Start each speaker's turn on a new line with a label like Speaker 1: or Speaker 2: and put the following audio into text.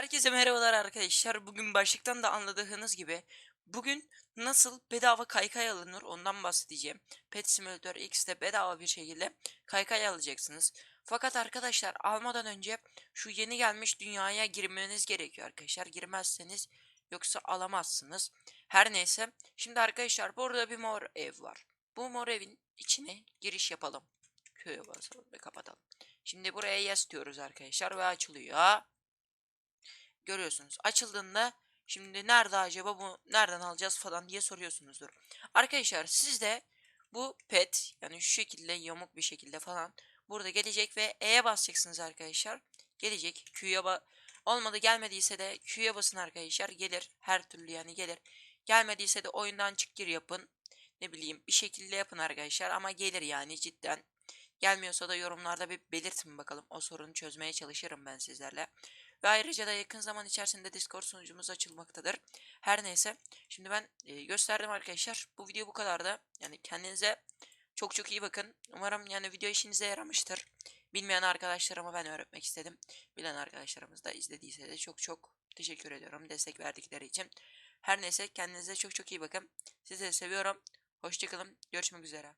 Speaker 1: Herkese merhabalar arkadaşlar. Bugün başlıktan da anladığınız gibi bugün nasıl bedava kaykay alınır ondan bahsedeceğim. Pet Simulator X'te bedava bir şekilde kaykay alacaksınız. Fakat arkadaşlar almadan önce şu yeni gelmiş dünyaya girmeniz gerekiyor arkadaşlar. Girmezseniz yoksa alamazsınız. Her neyse. Şimdi arkadaşlar burada bir mor ev var. Bu mor evin içine giriş yapalım. Köye basalım ve kapatalım. Şimdi buraya yes diyoruz arkadaşlar ve açılıyor. Görüyorsunuz. Açıldığında şimdi nerede acaba bu nereden alacağız falan diye soruyorsunuzdur. Arkadaşlar sizde bu pet yani şu şekilde yamuk bir şekilde falan burada gelecek ve E'ye basacaksınız arkadaşlar. Gelecek. Q'ya ba olmadı gelmediyse de Q'ya basın arkadaşlar. Gelir. Her türlü yani gelir. Gelmediyse de oyundan çık gir yapın. Ne bileyim bir şekilde yapın arkadaşlar ama gelir yani cidden. Gelmiyorsa da yorumlarda bir belirtin bakalım. O sorunu çözmeye çalışırım ben sizlerle. Ve ayrıca da yakın zaman içerisinde Discord sunucumuz açılmaktadır. Her neyse. Şimdi ben e, gösterdim arkadaşlar. Bu video bu kadar da. Yani kendinize çok çok iyi bakın. Umarım yani video işinize yaramıştır. Bilmeyen arkadaşlarıma ben öğretmek istedim. Bilen arkadaşlarımız da izlediyse de çok çok teşekkür ediyorum destek verdikleri için. Her neyse kendinize çok çok iyi bakın. Sizi seviyorum. Hoşçakalın. Görüşmek üzere.